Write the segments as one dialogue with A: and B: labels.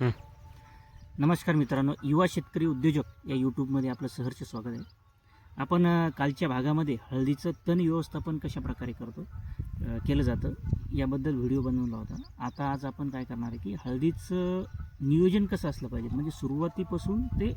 A: नमस्कार मित्रांनो युवा शेतकरी उद्योजक या यूट्यूबमध्ये आपलं सहर्ष स्वागत आहे. आपण कालच्या भागामध्ये हळदीचं तण व्यवस्थापन कशा प्रकारे करतो केलं जातं याबद्दल व्हिडिओ बनवला होता. आता आज आपण काय करणार आहे की हळदीचं नियोजन कसं असलं पाहिजे म्हणजे सुरुवातीपासून ते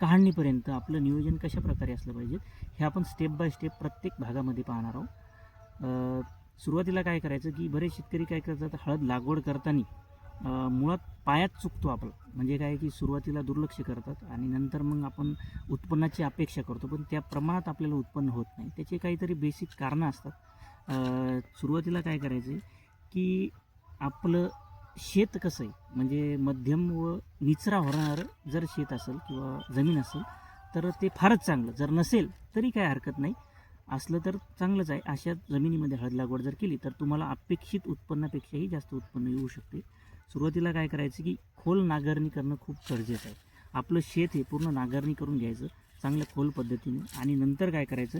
A: काढणीपर्यंत आपलं नियोजन कशा प्रकारे असलं पाहिजे हे आपण स्टेप बाय स्टेप प्रत्येक भागामध्ये पाहणार आहोत. सुरुवातीला काय करायचं की बरेच शेतकरी काय करतात हळद लागवड करताना मुळात पायात चुकतो आपला म्हणजे काय की सुरुवातीला दुर्लक्ष करतात आणि नंतर मग आपण उत्पन्नाची अपेक्षा करतो. पण त्या प्रमाणात आपल्याला उत्पन्न होत नाही. त्याचे काहीतरी बेसिक कारणं असतात. सुरुवातीला काय करायचं आहे की आपलं शेत कसं आहे? म्हणजे मध्यम व निचरा होणारं जर शेत असेल किंवा जमीन असेल तर ते फारच चांगलं. जर नसेल तरी काय हरकत नाही. असलं तर चांगलंच आहे. अशा जमिनीमध्ये हळद लागवड जर केली तर तुम्हाला अपेक्षित उत्पन्नापेक्षाही जास्त उत्पन्न येऊ शकते. सुरुवातीला काय करायचं की खोल नांगरणी करणं खूप गरजेचं आहे. आपलं शेत हे पूर्ण नांगरणी करून घ्यायचं चांगल्या खोल पद्धतीने. आणि नंतर काय करायचं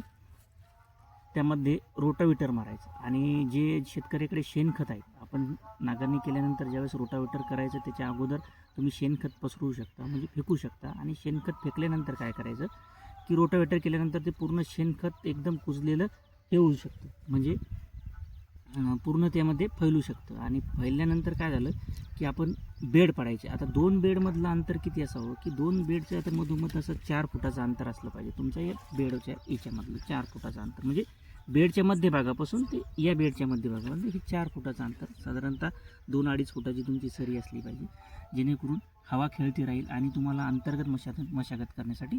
A: त्यामध्ये रोटाविटर मारायचं. आणि जे शेतकऱ्याकडे शेणखत आहे आपण नांगरणी केल्यानंतर ज्यावेळेस रोटाविटर करायचं त्याच्या अगोदर तुम्ही शेणखत पसरू शकता म्हणजे फेकू शकता. आणि शेणखत फेकल्यानंतर काय करायचं की रोटावेटर केल्यानंतर ते पूर्ण शेणखत एकदम कुजलेलं हे होऊ शकतं. म्हणजे पूर्ण त्यामध्ये फैलू शकतं. आणि फैलल्यानंतर काय झालं की आपण बेड पाडायचे. आता दोन बेडमधलं अंतर किती असावं? की दोन बेडचं आता मधोमध असं चार फुटाचं अंतर असलं पाहिजे. तुमच्या या बेडच्या याच्यामधलं चार फुटाचं अंतर. म्हणजे बेडच्या मध्यभागापासून ते या बेडच्या मध्यभागामध्ये हे चार फुटाचं अंतर. साधारणतः दोन अडीच फुटाची तुमची सरी असली पाहिजे. जेणेकरून हवा खेळती राहील आणि तुम्हाला अंतर्गत मशागत मशागत करण्यासाठी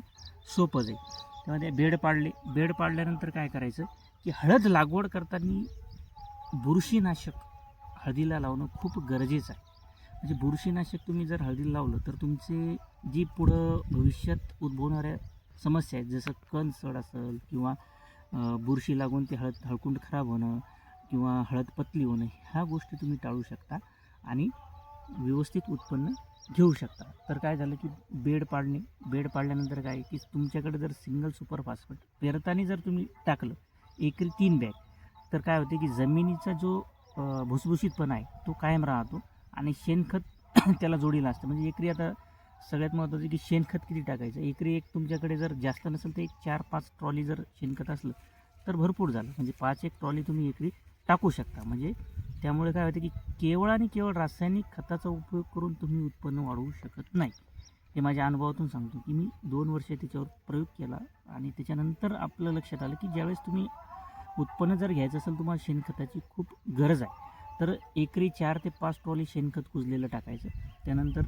A: सोपं जाईल. तेव्हा ते बेड पाडले. बेड पाडल्यानंतर काय करायचं की हळद लागवड करताना बुरशीनाशक हळदीला लावणं खूप गरजेचं आहे. म्हणजे बुरशीनाशक तुम्ही जर हळदीला लावलं तर तुमचे जी पुढं भविष्यात उद्भवणाऱ्या समस्या आहेत जसं कण सड असेल किंवा बुरशी लागून ते हळद हळकुंड खराब होणं किंवा हळद पतली होणं ह्या गोष्टी तुम्ही टाळू शकता आणि व्यवस्थित उत्पन्न घेऊ शकता. तर काय झालं की बेड पाडणे बेड पाडल्यानंतर काय की तुमच्याकडे जर सिंगल सुपर फॉस्फेट पेरताना जर तुम्ही टाकलं एकरी तीन बॅग तर काय होते की जमिनीचा जो भुसभुशीतपणा आहे तो कायम राहतो आणि शेणखत त्याला जोडीला असतं. म्हणजे एकरी आता सगळ्यात महत्त्वाचं की शेणखत किती टाकायचं? एकरी एक तुमच्याकडे जर जास्त नसेल तर एक चार पाच ट्रॉली जर शेणखत असलं तर भरपूर झालं. म्हणजे पाच एक ट्रॉली तुम्ही एकरी टाकू शकता. म्हणजे त्यामुळे काय होतं की केवळ आणि केवळ रासायनिक खताचा उपयोग करून तुम्ही उत्पन्न वाढवू शकत नाही. हे माझ्या अनुभवातून सांगतो की मी दोन वर्ष त्याच्यावर प्रयोग केला आणि त्याच्यानंतर आपलं लक्षात आलं की ज्यावेळेस तुम्ही उत्पन्न जर घ्यायचं असेल तुम्हाला शेणखताची खूप गरज आहे. तर एकरी चार ते पाच ट्रॉली शेणखत कुजलेलं टाकायचं. त्यानंतर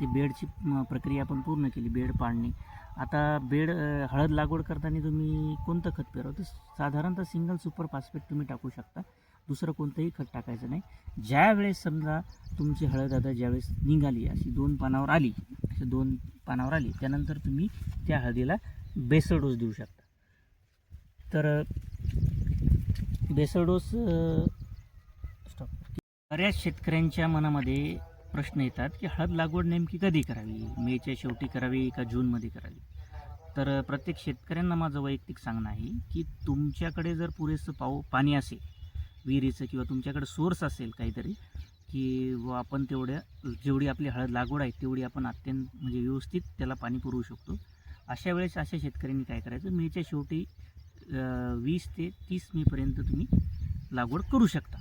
A: ते बेडची प्रक्रिया आपण पूर्ण केली बेड पाडणे. आता बेड हळद लागवड करताना तुम्ही कोणतं खत पेरावं तर साधारणतः सिंगल सुपर फॉस्फेट तुम्ही टाकू शकता. दुसरं कोणतंही खत टाकायचं नाही. ज्यावेळेस समजा तुमची हळद आता ज्यावेळेस निघाली अशी दोन पानावर आली अशी दोन पानावर आली त्यानंतर तुम्ही त्या हळदीला बेसळ डोस देऊ शकता. तर बेसडोस स्टॉप बऱ्याच शेतकऱ्यांच्या मनामध्ये प्रश्न येतात की हळद लागवड नेमकी कधी करावी? मेच्या शेवटी करावी का जूनमध्ये करावी? तर प्रत्येक शेतकऱ्यांना माझं वैयक्तिक सांगणं आहे की तुमच्याकडे जर पुरेसं पाऊ पाणी असेल विहिरीचं किंवा तुमच्याकडे सोर्स असेल काहीतरी की व आपण तेवढ्या जेवढी आपली हळद लागवड आहे तेवढी आपण अत्यंत म्हणजे व्यवस्थित त्याला पाणी पुरवू शकतो. अशा वेळेस अशा शेतकऱ्यांनी काय करायचं? मेच्या शेवटी वीस ते तीस मेपर्यंत तुम्ही लागवड करू शकता.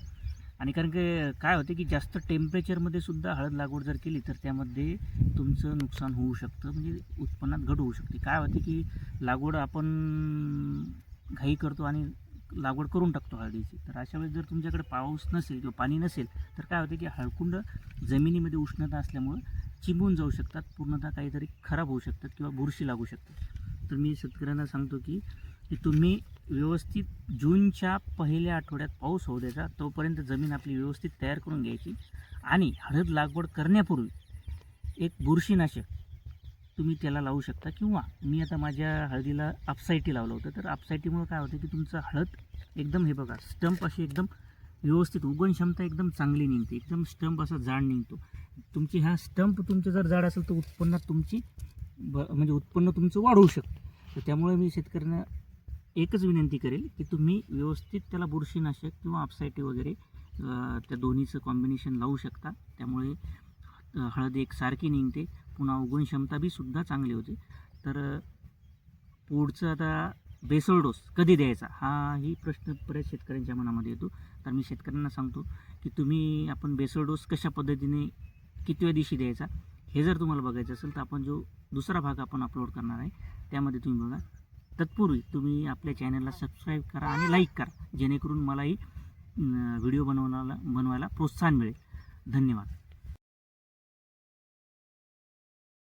A: आणि कारण की काय होते की जास्त टेम्परेचरमध्ये सुद्धा हळद लागवड जर केली तर त्यामध्ये तुमचं नुकसान होऊ शकतं म्हणजे उत्पन्नात घट होऊ शकते. काय होते की लागवड आपण घाई करतो आणि लागवड करून टाकतो हळदीची. तर अशा वेळेस जर तुमच्याकडे पाऊस नसेल किंवा पाणी नसेल तर काय होते की हळकुंड जमिनीमध्ये उष्णता असल्यामुळं चिंबून जाऊ शकतात पूर्णतः काहीतरी खराब होऊ शकतात किंवा बुरशी लागू शकते तर मी शेतकऱ्यांना सांगतो की की तुम्ही व्यवस्थित जूनच्या पहिल्या आठवड्यात पाऊस होऊ द्यायचा तोपर्यंत जमीन आपली व्यवस्थित तयार करून घ्यायची. आणि हळद लागवड करण्यापूर्वी एक बुरशीनाशक तुम्ही त्याला लावू शकता. किंवा मी आता माझ्या हळदीला अपसायटी लावलं होतं. तर अपसायटीमुळे काय होतं की तुमचं हळद एकदम हे बघा स्टंप अशी एकदम व्यवस्थित उगवण क्षमता एकदम चांगली निघते. एकदम स्टंप असा जाड निघतो. तुमची हा स्टंप तुमचं जर जाड असेल तर उत्पन्नात तुमची ब म्हणजे उत्पन्न तुमचं वाढवू शकतं. तर त्यामुळे मी शेतकऱ्यांना एकच विनंती करेल की तुम्ही व्यवस्थित त्याला बुरशीनाशक किंवा अपसायटी वगैरे त्या दोन्हीचं कॉम्बिनेशन लावू शकता. त्यामुळे हळद एक सारखी निघते. पुन्हा उगवण क्षमता बी सुद्धा चांगली होते. तर पुढचं आता बेसळ डोस कधी द्यायचा? हाही प्रश्न बऱ्याच शेतकऱ्यांच्या मनामध्ये येतो. तर मी शेतकऱ्यांना सांगतो की तुम्ही आपण बेसळ डोस कशा पद्धतीने कितव्या दिवशी द्यायचा हे जर तुम्हाला बघायचं असेल तर आपण जो दुसरा भाग आपण अपलोड करणार आहे त्यामध्ये तुम्ही बघा. तत्पूर्वी तुम्ही आपल्या चॅनलला सबस्क्राईब करा आणि लाईक करा. जेणेकरून मलाही व्हिडिओ बनवण्याला बनवायला प्रोत्साहन मिळेल. धन्यवाद.